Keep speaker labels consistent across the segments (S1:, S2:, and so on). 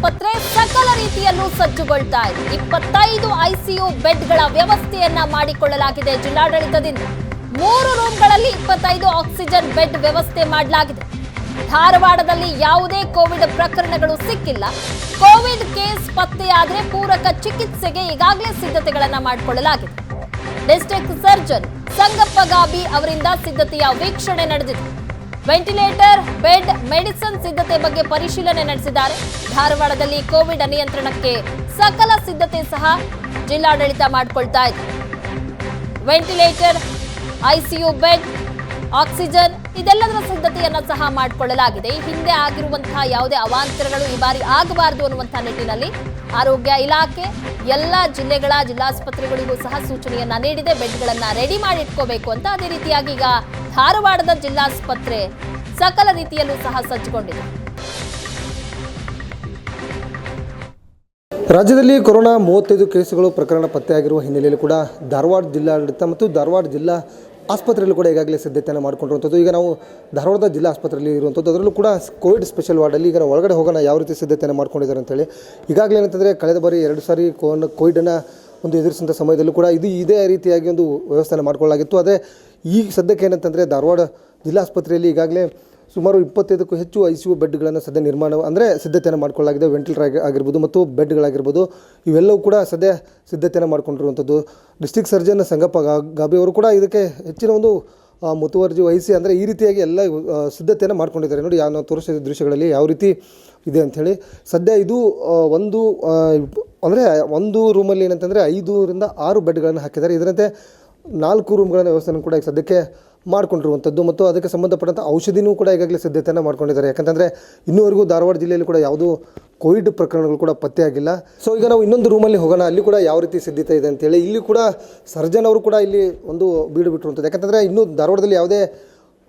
S1: ಆಸ್ಪತ್ರೆ ಸಕಲ ರೀತಿಯಲ್ಲೂ ಸಜ್ಜುಗೊಳ್ತಾ ಇದೆ. ಇಪ್ಪತ್ತೈದು ಐಸಿಯು ಬೆಡ್ಗಳ ವ್ಯವಸ್ಥೆಯನ್ನ ಮಾಡಿಕೊಳ್ಳಲಾಗಿದೆ ಜಿಲ್ಲಾಡಳಿತದಿಂದ. ಮೂರು ರೂಮ್ಗಳಲ್ಲಿ ಇಪ್ಪತ್ತೈದು ಆಕ್ಸಿಜನ್ ಬೆಡ್ ವ್ಯವಸ್ಥೆ ಮಾಡಲಾಗಿದೆ. ಧಾರವಾಡದಲ್ಲಿ ಯಾವುದೇ ಕೋವಿಡ್ ಪ್ರಕರಣಗಳು ಸಿಕ್ಕಿಲ್ಲ. ಕೋವಿಡ್ ಕೇಸ್ ಪತ್ತೆಯಾದರೆ ಪೂರಕ ಚಿಕಿತ್ಸೆಗೆ ಈಗಾಗಲೇ ಸಿದ್ಧತೆಗಳನ್ನು ಮಾಡಿಕೊಳ್ಳಲಾಗಿದೆ. ಡಿಸ್ಟ್ರಿಕ್ಟ್ ಸರ್ಜನ್ ಸಂಗಪ್ಪ ಗಾಬಿ ಅವರಿಂದ ಸಿದ್ಧತೆಯ ವೀಕ್ಷಣೆ ನಡೆದಿದೆ. ವೆಂಟಿಲೇಟರ್, ಬೆಡ್, ಮೆಡಿಸಿನ್ ಸಿದ್ಧತೆ ಬಗ್ಗೆ ಪರಿಶೀಲನೆ ನಡೆಸಿದ್ದಾರೆ. ಧಾರವಾಡದಲ್ಲಿ ಕೋವಿಡ್ ನಿಯಂತ್ರಣಕ್ಕೆ ಸಕಲ ಸಿದ್ಧತೆ ಸಹ ಜಿಲ್ಲಾಡಳಿತ ಮಾಡಿಕೊಳ್ತಾ ಇದೆ. ವೆಂಟಿಲೇಟರ್, ಐಸಿಯು ಬೆಡ್ ಆಕ್ಸಿಜನ್ ಇದೆಲ್ಲದರ ಸಿದ್ಧತೆಯನ್ನ ಸಹ ಮಾಡಿಕೊಳ್ಳಲಾಗಿದೆ. ಈ ಹಿಂದೆ ಆಗಿರುವಂತಹ ಯಾವುದೇ ಅವಾಂತರಗಳು ಈ ಬಾರಿ ಆಗಬಾರದು ಅನ್ನುವಂತಹ ನಿಟ್ಟಿನಲ್ಲಿ ಆರೋಗ್ಯ ಇಲಾಖೆ ಎಲ್ಲ ಜಿಲ್ಲೆಗಳ ಜಿಲ್ಲಾಸ್ಪತ್ರೆಗಳಿಗೂ ಸಹ ಸೂಚನೆಯನ್ನ ನೀಡಿದೆ. ಬೆಡ್ಗಳನ್ನ ರೆಡಿ ಮಾಡಿ ಇಟ್ಕೋಬೇಕು ಅಂತ ಅದೇ ರೀತಿಯಾಗಿ ಈಗ ಧಾರವಾಡದ ಜಿಲ್ಲಾಸ್ಪತ್ರೆ ಸಕಲ ರೀತಿಯಲ್ಲೂ ಸಹ ಸಜ್ಜುಗೊಂಡಿದೆ
S2: ರಾಜ್ಯದಲ್ಲಿ ಕೊರೋನಾ ಮೂವತ್ತೈದು ಕೇಸುಗಳು ಪ್ರಕರಣ ಪತ್ತೆಯಾಗಿರುವ ಹಿನ್ನೆಲೆಯಲ್ಲಿ ಕೂಡ ಧಾರವಾಡ ಜಿಲ್ಲಾಡಳಿತ ಮತ್ತು ಧಾರವಾಡ ಜಿಲ್ಲಾ ಆಸ್ಪತ್ರೆಯಲ್ಲೂ ಕೂಡ ಈಗಾಗಲೇ ಸಿದ್ಧತೆಯನ್ನು ಮಾಡಿಕೊಂಡಿರುವಂಥದ್ದು. ಈಗ ನಾವು ಧಾರವಾಡದ ಜಿಲ್ಲಾ ಆಸ್ಪತ್ರೆಯಲ್ಲಿ ಇರುವಂಥದ್ದು, ಅದರಲ್ಲೂ ಕೂಡ ಕೋವಿಡ್ ಸ್ಪೆಷಲ್ ವಾರ್ಡಲ್ಲಿ ಈಗ ನಾವು ಒಳಗಡೆ ಹೋಗೋಣ, ಯಾವ ರೀತಿ ಸಿದ್ಧತೆಯನ್ನು ಮಾಡ್ಕೊಂಡಿದ್ದಾರೆ ಅಂತೇಳಿ. ಈಗಾಗಲೇ ಏನಂತಂದರೆ ಕಳೆದ ಬಾರಿ ಎರಡು ಸಾರಿ ಕೋನ್ ಕೋವಿಡನ್ನು ಒಂದು ಎದುರಿಸಿದ ಸಮಯದಲ್ಲೂ ಕೂಡ ಇದು ಇದೇ ರೀತಿಯಾಗಿ ಒಂದು ವ್ಯವಸ್ಥೆಯನ್ನು ಮಾಡಿಕೊಳ್ಳಲಾಗಿತ್ತು. ಅದೇ ಈಗ ಸದ್ಯಕ್ಕೆ ಏನಂತಂದರೆ ಧಾರವಾಡ ಜಿಲ್ಲಾ ಆಸ್ಪತ್ರೆಯಲ್ಲಿ ಈಗಾಗಲೇ ಸುಮಾರು ಇಪ್ಪತ್ತೈದಕ್ಕೂ ಹೆಚ್ಚು ಐ ಸಿ ಯು ಬೆಡ್ಗಳನ್ನು ಸದ್ಯ ನಿರ್ಮಾಣ, ಅಂದರೆ ಸಿದ್ಧತೆಯನ್ನು ಮಾಡಿಕೊಳ್ಳಲಾಗಿದೆ. ವೆಂಟಿಲೇಟರ್ ಆಗಿ, ಆಗಿರ್ಬೋದು ಮತ್ತು ಬೆಡ್ಗಳಾಗಿರ್ಬೋದು, ಇವೆಲ್ಲವೂ ಕೂಡ ಸದ್ಯ ಸಿದ್ಧತೆಯನ್ನು ಮಾಡಿಕೊಂಡಿರುವಂಥದ್ದು. ಡಿಸ್ಟ್ರಿಕ್ಟ್ ಸರ್ಜನ್ ಸಂಗಪ್ಪ ಗಾಬಿ ಅವರು ಕೂಡ ಇದಕ್ಕೆ ಹೆಚ್ಚಿನ ಒಂದು ಮುತುವರ್ಜಿ ವಹಿಸಿ, ಅಂದರೆ ಈ ರೀತಿಯಾಗಿ ಎಲ್ಲ ಸಿದ್ಧತೆಯನ್ನು ಮಾಡ್ಕೊಂಡಿದ್ದಾರೆ. ನೋಡಿ ಯಾವ ನಾವು ತೋರಿಸಿದ ದೃಶ್ಯಗಳಲ್ಲಿ ಯಾವ ರೀತಿ ಇದೆ ಅಂಥೇಳಿ. ಸದ್ಯ ಇದು ಒಂದು ಅಂದರೆ ಒಂದು ರೂಮಲ್ಲಿ ಏನಂತಂದರೆ ಐದರಿಂದ ಆರು ಬೆಡ್ಗಳನ್ನು ಹಾಕಿದ್ದಾರೆ. ಇದರಂತೆ ನಾಲ್ಕು ರೂಮ್ಗಳ ವ್ಯವಸ್ಥೆಯನ್ನು ಕೂಡ ಈಗ ಸದ್ಯಕ್ಕೆ ಮಾಡ್ಕೊಂಡಿರುವಂಥದ್ದು ಮತ್ತು ಅದಕ್ಕೆ ಸಂಬಂಧಪಟ್ಟಂಥ ಔಷಧಿನೂ ಕೂಡ ಈಗಾಗಲೇ ಸಿದ್ಧತೆಯನ್ನು ಮಾಡ್ಕೊಂಡಿದ್ದಾರೆ. ಯಾಕಂತಂದರೆ ಇನ್ನೂವರೆಗೂ ಧಾರವಾಡ ಜಿಲ್ಲೆಯಲ್ಲಿ ಕೂಡ ಯಾವುದೂ ಕೋವಿಡ್ ಪ್ರಕರಣಗಳು ಕೂಡ ಪತ್ತೆಯಾಗಿಲ್ಲ. ಸೊ ಈಗ ನಾವು ಇನ್ನೊಂದು ರೂಮಲ್ಲಿ ಹೋಗೋಣ. ಅಲ್ಲಿ ಕೂಡ ಯಾವ ರೀತಿ ಸಿದ್ಧತೆ ಇದೆ ಅಂತೇಳಿ ಇಲ್ಲಿ ಕೂಡ ಸರ್ಜನ್ ಅವರು ಕೂಡ ಇಲ್ಲಿ ಒಂದು ಬೀಡು ಬಿಟ್ಟಿರುವಂಥದ್ದು. ಯಾಕಂತಂದರೆ ಇನ್ನೂ ಧಾರವಾಡದಲ್ಲಿ ಯಾವುದೇ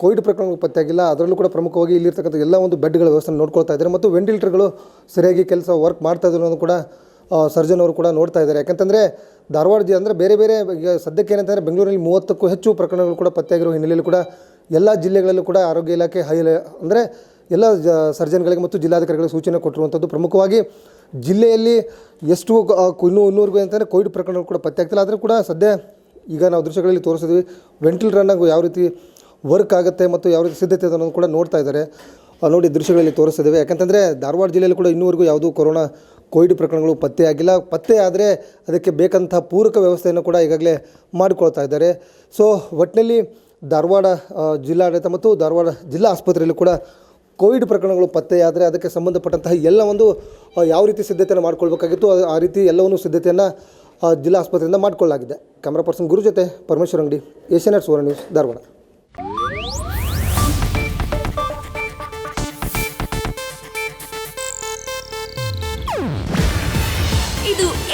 S2: ಕೋವಿಡ್ ಪ್ರಕರಣಗಳು ಪತ್ತೆಯಾಗಿಲ್ಲ. ಅದರಲ್ಲೂ ಕೂಡ ಪ್ರಮುಖವಾಗಿ ಇಲ್ಲಿರ್ತಕ್ಕಂಥ ಎಲ್ಲ ಒಂದು ಬೆಡ್ಗಳ ವ್ಯವಸ್ಥೆ ನೋಡ್ಕೊಳ್ತಾ ಇದ್ದಾರೆ. ಮತ್ತು ವೆಂಟಿಲೇಟರ್ಗಳು ಸರಿಯಾಗಿ ಕೆಲಸ ವರ್ಕ್ ಮಾಡ್ತಾ ಇದ್ರು ಅನ್ನೋದು ಕೂಡ ಸರ್ಜನ್ ಅವರು ಕೂಡ ನೋಡ್ತಾ ಇದ್ದಾರೆ. ಯಾಕಂತಂದರೆ ಧಾರವಾಡ ಜಿ ಅಂದರೆ ಬೇರೆ ಬೇರೆ ಸದ್ಯಕ್ಕೆ ಏನಂತಂದರೆ ಬೆಂಗಳೂರಲ್ಲಿ ಮೂವತ್ತಕ್ಕೂ ಹೆಚ್ಚು ಪ್ರಕರಣಗಳು ಕೂಡ ಪತ್ತೆಯಾಗಿರುವ ಹಿನ್ನೆಲೆಯಲ್ಲಿ ಕೂಡ ಎಲ್ಲ ಜಿಲ್ಲೆಗಳಲ್ಲೂ ಕೂಡ ಆರೋಗ್ಯ ಇಲಾಖೆ ಹೈ ಅಂದರೆ ಎಲ್ಲ ಸರ್ಜನ್ಗಳಿಗೆ ಮತ್ತು ಜಿಲ್ಲಾಧಿಕಾರಿಗಳಿಗೆ ಸೂಚನೆ ಕೊಟ್ಟಿರುವಂಥದ್ದು. ಪ್ರಮುಖವಾಗಿ ಜಿಲ್ಲೆಯಲ್ಲಿ ಎಷ್ಟು ಇನ್ನೂ ಇನ್ನೂವರೆಗೂ ಅಂತಂದರೆ ಕೋವಿಡ್ ಪ್ರಕರಣಗಳು ಕೂಡ ಪತ್ತೆ ಆಗ್ತಿಲ್ಲ. ಆದರೂ ಕೂಡ ಸದ್ಯ ಈಗ ನಾವು ದೃಶ್ಯಗಳಲ್ಲಿ ತೋರಿಸಿದ್ವಿ ವೆಂಟಿಲೇಟರ್ನ ಯಾವ ರೀತಿ ವರ್ಕ್ ಆಗುತ್ತೆ ಮತ್ತು ಯಾವ ರೀತಿ ಸಿದ್ಧತೆ ಅನ್ನೋದು ಕೂಡ ನೋಡ್ತಾ ಇದ್ದಾರೆ. ನೋಡಿ ದೃಶ್ಯಗಳಲ್ಲಿ ತೋರಿಸ್ತಿದ್ದೇವೆ ಯಾಕಂತಂದರೆ ಧಾರವಾಡ ಜಿಲ್ಲೆಯಲ್ಲಿ ಕೂಡ ಇನ್ನೂವರೆಗೂ ಯಾವುದೂ ಕೊರೋನಾ ಕೋವಿಡ್ ಪ್ರಕರಣಗಳು ಪತ್ತೆಯಾಗಿಲ್ಲ. ಪತ್ತೆ ಆದರೆ ಅದಕ್ಕೆ ಬೇಕಂತಹ ಪೂರಕ ವ್ಯವಸ್ಥೆಯನ್ನು ಕೂಡ ಈಗಾಗಲೇ ಮಾಡಿಕೊಳ್ತಾ ಇದ್ದಾರೆ. ಸೊ ಒಟ್ಟಿನಲ್ಲಿ ಧಾರವಾಡ ಜಿಲ್ಲಾಡಳಿತ ಮತ್ತು ಧಾರವಾಡ ಜಿಲ್ಲಾ ಆಸ್ಪತ್ರೆಯಲ್ಲೂ ಕೂಡ ಕೋವಿಡ್ ಪ್ರಕರಣಗಳು ಪತ್ತೆಯಾದರೆ ಅದಕ್ಕೆ ಸಂಬಂಧಪಟ್ಟಂತಹ ಎಲ್ಲ ಒಂದು ಯಾವ ರೀತಿ ಸಿದ್ಧತೆಯನ್ನು ಮಾಡಿಕೊಳ್ಬೇಕಾಗಿತ್ತು ಆ ರೀತಿ ಎಲ್ಲವನ್ನು ಸಿದ್ಧತೆಯನ್ನು ಜಿಲ್ಲಾ ಆಸ್ಪತ್ರೆಯಿಂದ ಮಾಡಿಕೊಳ್ಳಲಾಗಿದೆ. ಕ್ಯಾಮ್ರಾ ಪರ್ಸನ್ ಗುರು ಜೊತೆ Parameshwara Angadi Asianet Suvarna news, Dharwad.